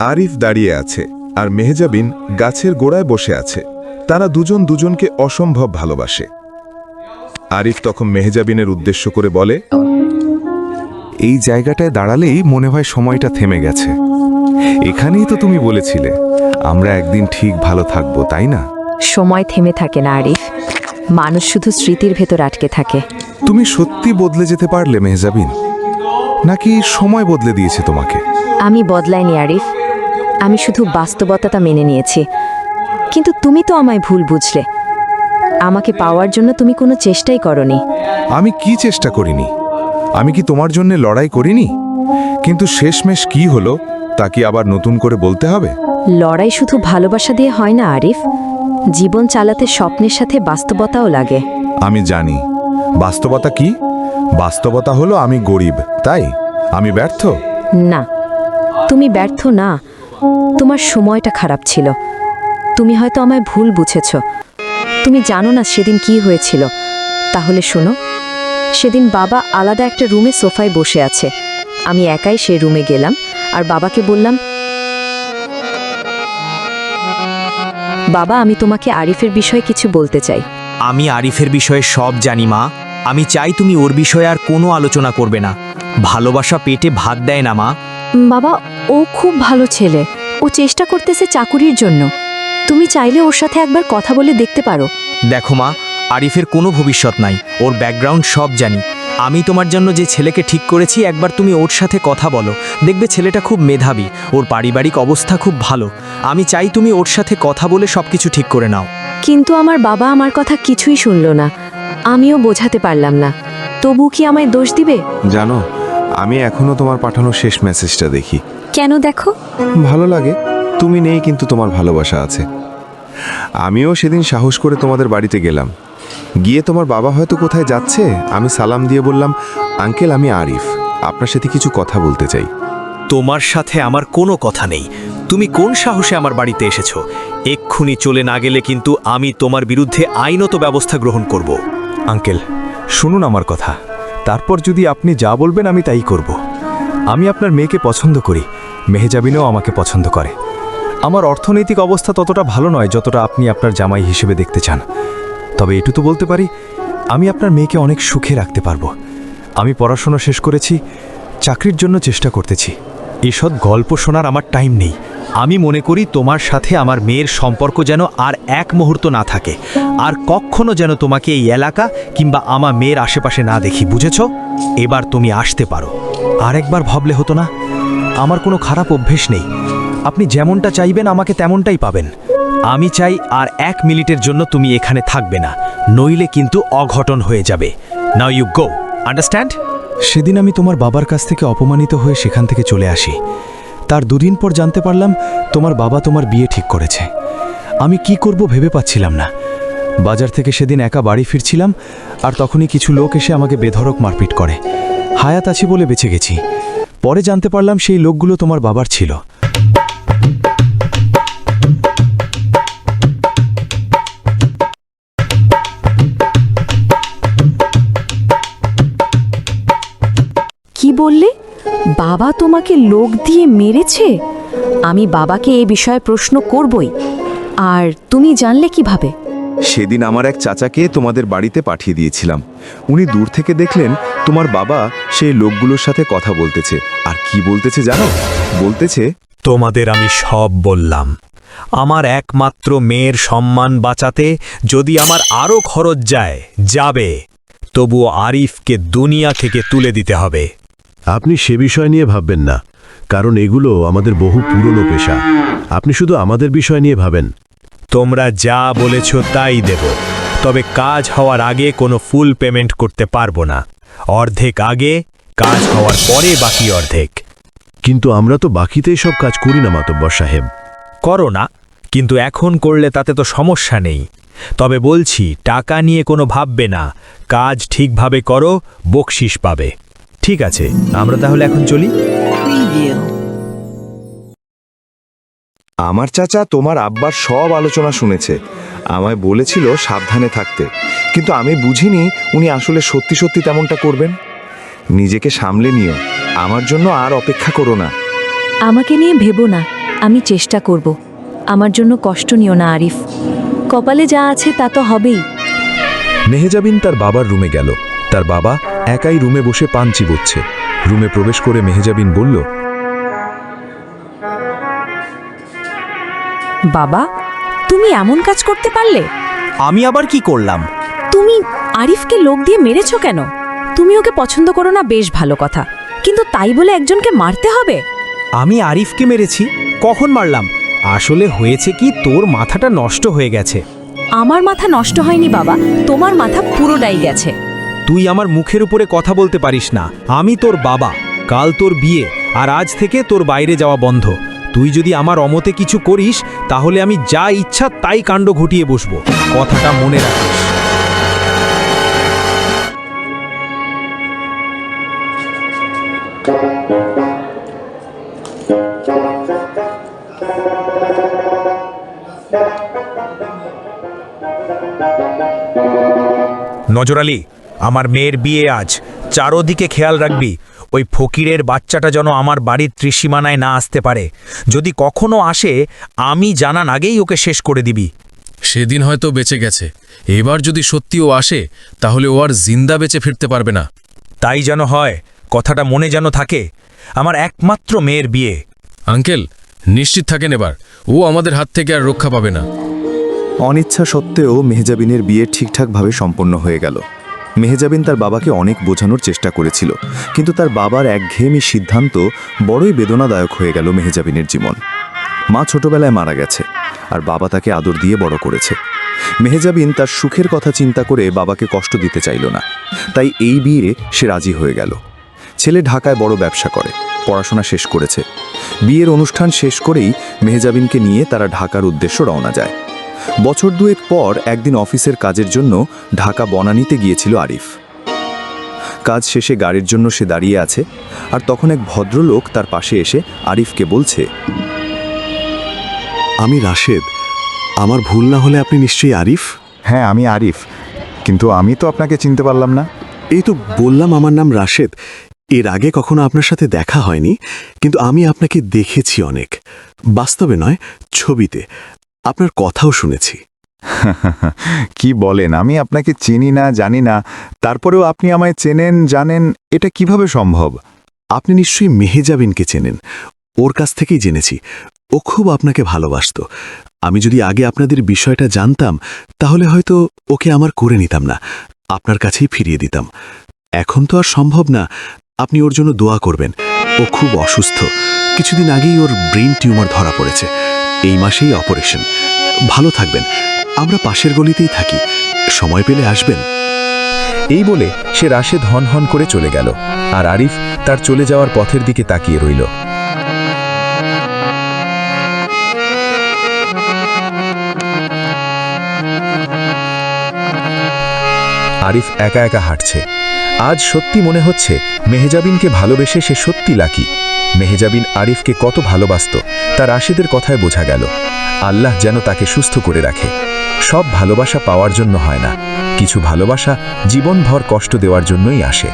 আরিফ দাঁড়িয়ে আছে আর মেহজাবিন গাছের গোড়ায় বসে আছে। তারা দুজন দুজনকে অসম্ভব ভালোবাসে। আরিফ তখন মেহজাবিনের উদ্দেশ্য করে বলে এই জায়গাটায় দাঁড়ালেই মনে হয় সময়টা থেমে গেছে। এখানেই তো তুমি বলেছিলে আমরা একদিন ঠিক ভালো থাকব তাই না? সময় থেমে থাকে না আরিফ। মানুষ শুধু স্মৃতির ভেতর আটকে থাকে। তুমি সত্যি বদলে যেতে পারলে মেহজাবিন? নাকি সময় বদলে দিয়েছে তোমাকে? আমি বদলাইনি আরিফ। আমি শুধু বাস্তবতাটা মেনে নিয়েছি। কিন্তু তুমি তো আমায় ভুল বুঝলে। আমাকে পাওয়ার জন্য তুমি কোনো চেষ্টাই করনি। আমি কি চেষ্টা করিনি? আমি কি তোমার জন্য লড়াই করিনি? কিন্তু শেষমেশ কি হলো তা কি আবার নতুন করে বলতে হবে? লড়াই শুধু ভালোবাসা দিয়ে হয় না আরিফ। জীবন চালাতে স্বপ্নের সাথে বাস্তবতাও লাগে। আমি জানি। বাস্তবতা কি? বাস্তবতা হলো আমি গরিব তাই? আমি ব্যর্থ? না। তুমি ব্যর্থ না। তোমার সময়টা খারাপ ছিল। তুমি হয়তো আমায় ভুল বুঝেছ। তুমি জানো না সেদিন কি হয়েছিল। তাহলে শোনো সেদিন বাবা আলাদা একটা রুমে সোফায় বসে আছে। আমি একাই সেই রুমে গেলাম আর বাবাকে বললাম বাবা আমি তোমাকে আরিফের বিষয়ে কিছু বলতে চাই। আমি আরিফের বিষয়ে সব জানি মা। আমি চাই তুমি ওর বিষয়ে আর কোনো আলোচনা করবে না। ভালোবাসা পেটে ভাত দেয় না মা। বাবা ও খুব ভালো ছেলে। ও চেষ্টা করতেছে চাকুরির জন্য। তুমি চাইলে ওর সাথে একবার কথা বলে দেখতে পারো। দেখো মা আরিফের কোনো ভবিষ্যৎ নাই। ওর ব্যাকগ্রাউন্ড সব জানি। আমি তোমার জন্য যে ছেলেকে ঠিক করেছি একবার তুমি ওর সাথে কথা বলো। দেখবে ছেলেটা খুব মেধাবী। ওর পারিবারিক অবস্থা খুব ভালো। আমি চাই তুমি ওর সাথে কথা বলে সব কিছু ঠিক করে নাও। কিন্তু আমার বাবা আমার কথা কিছুই শুনল না। আমিও বোঝাতে পারলাম না। তবু কি আমায় দোষ দিবে? জানো আমি এখনও তোমার পাঠানো শেষ মেসেজটা দেখি। কেন দেখো? ভালো লাগে। তুমি নেই কিন্তু তোমার ভালোবাসা আছে। আমিও সেদিন সাহস করে তোমাদের বাড়িতে গেলাম। গিয়ে তোমার বাবা হয়তো কোথায় যাচ্ছে? আমি সালাম দিয়ে বললাম আঙ্কেল আমি আরিফ। আপনার সাথে কিছু কথা বলতে চাই। তোমার সাথে আমার কোনো কথা নেই। তুমি কোন সাহসে আমার বাড়িতে এসেছ? এক্ষুনি চলে না গেলে কিন্তু আমি তোমার বিরুদ্ধে আইনত ব্যবস্থা গ্রহণ করব। আঙ্কেল শুনুন আমার কথা। তারপর যদি আপনি যা বলবেন আমি তাই করব। আমি আপনার মেয়েকে পছন্দ করি। মেহেজাবিনও আমাকে পছন্দ করে। আমার অর্থনৈতিক অবস্থা ততটা ভালো নয় যতটা আপনি আপনার জামাই হিসেবে দেখতে চান। তবে এটু তো বলতে পারি, আমি আপনার মেয়েকে অনেক সুখে রাখতে পারব। আমি পড়াশোনা শেষ করেছি, চাকরির জন্য চেষ্টা করতেছি। এসব গল্প শোনার আমার টাইম নেই। আমি মনে করি তোমার সাথে আমার মেয়ের সম্পর্ক যেন আর এক মুহূর্ত না থাকে। আর কখনো যেন তোমাকে এই এলাকা কিংবা আমার মেয়ের আশেপাশে না দেখি, বুঝেছ? এবার তুমি আসতে পারো। আরেকবার ভাবলে হতো না? আমার কোনো খারাপ অভ্যেস নেই। আপনি যেমনটা চাইবেন, আমাকে তেমনটাই পাবেন। আমি চাই আর এক মিনিটের জন্য তুমি এখানে থাকবে না, নইলে কিন্তু অঘটন হয়ে যাবে। নাও ইউ গো আন্ডারস্ট্যান্ড সেদিন আমি তোমার বাবার কাছ থেকে অপমানিত হয়ে সেখান থেকে চলে আসি। তার দুদিন পর জানতে পারলাম তোমার বাবা তোমার বিয়ে ঠিক করেছে। আমি কি করব ভেবে পাচ্ছিলাম না। বাজার থেকে সেদিন একা বাড়ি ফিরছিলাম আর তখনই কিছু লোক এসে আমাকে বেধরক মারপিট করে। হায়াত আছি বলে বেঁচে গেছি। পরে জানতে পারলাম সেই লোকগুলো তোমার বাবার ছিল। কি বললে? বাবা তোমাকে লোক দিয়ে মেরেছে? আমি বাবাকে এই বিষয়ে প্রশ্ন করবই। আর তুমি জানলে কীভাবে? সেদিন আমার এক চাচাকে তোমাদের বাড়িতে পাঠিয়ে দিয়েছিলাম। উনি দূর থেকে দেখলেন তোমার বাবা সেই লোকগুলোর সাথে কথা বলতেছে। আর কি বলতেছে জানো? বলতেছে তোমাদের আমি সব বললাম। আমার একমাত্র মেয়ের সম্মান বাঁচাতে যদি আমার আরও খরচ যায় যাবে। তবুও আরিফকে দুনিয়া থেকে তুলে দিতে হবে। আপনি সে বিষয় নিয়ে ভাববেন না, কারণ এগুলো আমাদের বহু পুরনো পেশা। আপনি শুধু আমাদের বিষয় নিয়ে ভাবেন। তোমরা যা বলেছ তাই দেব, তবে কাজ হওয়ার আগে কোনো ফুল পেমেন্ট করতে পারব না। অর্ধেক আগে, কাজ হওয়ার পরে বাকি অর্ধেক। কিন্তু আমরা তো বাকিতেই সব কাজ করি না, মাতব্বর সাহেব। করো না, কিন্তু এখন করলে তাতে তো সমস্যা নেই। তবে বলছি, টাকা নিয়ে কোনো ভাববে না। কাজ ঠিকভাবে করো বকশিস পাবে। ঠিক আছে আমরা তাহলে এখন চলি। আমার চাচা তোমার আব্বার সব আলোচনা শুনেছে আমায় বলেছিল সাবধানে থাকতে কিন্তু আমি বুঝিনি উনি আসলে সত্যি সত্যি তেমনটা করবেন। নিজেকে সামলে নিও আমার জন্য আর অপেক্ষা করো না। আমাকে নিয়ে ভেবো না আমি চেষ্টা করব। আমার জন্য কষ্ট নিও না আরিফ। কপালে যা আছে তা তো হবেই। মেহেজাবিন তার বাবার রুমে গেল। তার বাবা একাই রুমে বসে পান চিবোচ্ছে। রুমে প্রবেশ করে মেহেজাবিন বলল বাবা তুমি এমন কাজ করতে পারলে? আমি আবার কি করলাম? তুমি আরিফকে লোক দিয়ে মেরেছ কেন? তুমি ওকে পছন্দ করো না বেশ ভালো কথা। কিন্তু তাই বলে একজনকে মারতে হবে? আমি আরিফকে মেরেছি কখন মারলাম? আসলে হয়েছে কি তোর মাথাটা নষ্ট হয়ে গেছে। আমার মাথা নষ্ট হয়নি বাবা তোমার মাথা পুরোটাই গেছে। তুই আমার মুখের উপরে কথা বলতে পারিস না। আমি তোর বাবা। কাল তোর বিয়ে, আর আজ থেকে তোর বাইরে যাওয়া বন্ধ। তুই যদি আমার অমতে কিছু করিস, তাহলে আমি যা ইচ্ছা তাই কাণ্ড ঘটিয়ে বসবো। কথাটা মনে রাখিস। নজর আলী আমার মেয়ের বিয়ে আজ। চারোদিকে খেয়াল রাখবি ওই ফকিরের বাচ্চাটা যেন আমার বাড়ির ত্রিসীমানায় না আসতে পারে। যদি কখনো আসে আমি জানান আগেই ওকে শেষ করে দিবি। সেদিন হয়তো বেঁচে গেছে। এবার যদি সত্যি ও আসে তাহলে ও আর জিন্দা বেঁচে ফিরতে পারবে না। তাই যেন হয় কথাটা মনে যেন থাকে। আমার একমাত্র মেয়ের বিয়ে। আঙ্কেল নিশ্চিত থাকেন এবার। ও আমাদের হাত থেকে আর রক্ষা পাবে না। অনিচ্ছা সত্ত্বেও মেহজাবিনের বিয়ে ঠিকঠাকভাবে সম্পন্ন হয়ে গেল। মেহজাবিন তার বাবাকে অনেক বোঝানোর চেষ্টা করেছিল, কিন্তু তার বাবার একঘেয়েমি সিদ্ধান্ত বড়ই বেদনাদায়ক হয়ে গেল মেহেজাবিনের জীবন। মা ছোটবেলায় মারা গেছে, আর বাবা তাকে আদর দিয়ে বড় করেছে। মেহেজাবিন তার সুখের কথা চিন্তা করে বাবাকে কষ্ট দিতে চাইল না, তাই এই বিয়ে সে রাজি হয়ে গেল। ছেলে ঢাকায় বড় ব্যবসা করে, পড়াশোনা শেষ করেছে। বিয়ের অনুষ্ঠান শেষ করেই মেহেজাবিনকে নিয়ে তারা ঢাকার উদ্দেশ্য রওনা যায়। বছর দুয়েক পর একদিন অফিসের কাজের জন্য ঢাকা বনানীতে গিয়েছিল আরিফ। কাজ শেষে গাড়ির জন্য সে দাঁড়িয়ে আছে আর তখন এক ভদ্রলোক তার পাশে এসে আরিফকে বলছে আমি রাশেদ আমার ভুল না হলে আপনি নিশ্চয়ই আরিফ? হ্যাঁ আমি আরিফ কিন্তু আমি তো আপনাকে চিনতে পারলাম না। এই তো বললাম আমার নাম রাশেদ এর আগে কখনো আপনার সাথে দেখা হয়নি কিন্তু আমি আপনাকে দেখেছি অনেক বাস্তবে নয় ছবিতে। আপনার কথাও শুনেছি। কি বলেন? আমি আপনাকে চিনি না, জানি না। তারপরেও আপনি আমায় চেনেন, জানেন, এটা কীভাবে সম্ভব? আপনি নিশ্চয়ই মেহেজাবিনকে চেনেন। ওর কাছ থেকেই জেনেছি। ও খুব আপনাকে ভালোবাসতো। আমি যদি আগে আপনাদের বিষয়টা জানতাম, তাহলে হয়তো ওকে আমার করে নিতাম না। আপনার কাছেই ফিরিয়ে দিতাম। এখন তো আর সম্ভব না। আপনি ওর জন্য দোয়া করবেন। ও খুব অসুস্থ। কিছুদিন আগেই ওর ব্রেন টিউমার ধরা পড়েছে। এই মাসেই অপারেশন। ভালো থাকবেন। আমরা পাশের গলিতেই থাকি। সময় পেলে আসবেন। এই বলে সে রাশেদ হন হন করে চলে গেল। আর আরিফ তার চলে যাওয়ার পথের দিকে তাকিয়ে রইল। আরিফ একা একা হাঁটছে। আজ সত্যি মনে হচ্ছে মেহেজাবিনকে ভালোবেসে সে সত্যি লাকি। মেহেজাবিন আরিফকে কত ভালোবাসত তা রাশেদের কথায় বোঝা গেল। আল্লাহ যেন তাকে সুস্থ করে রাখে। সব ভালোবাসা পাওয়ার জন্য হয় না, কিছু ভালোবাসা জীবনভর কষ্ট দেওয়ার জন্যই আসে।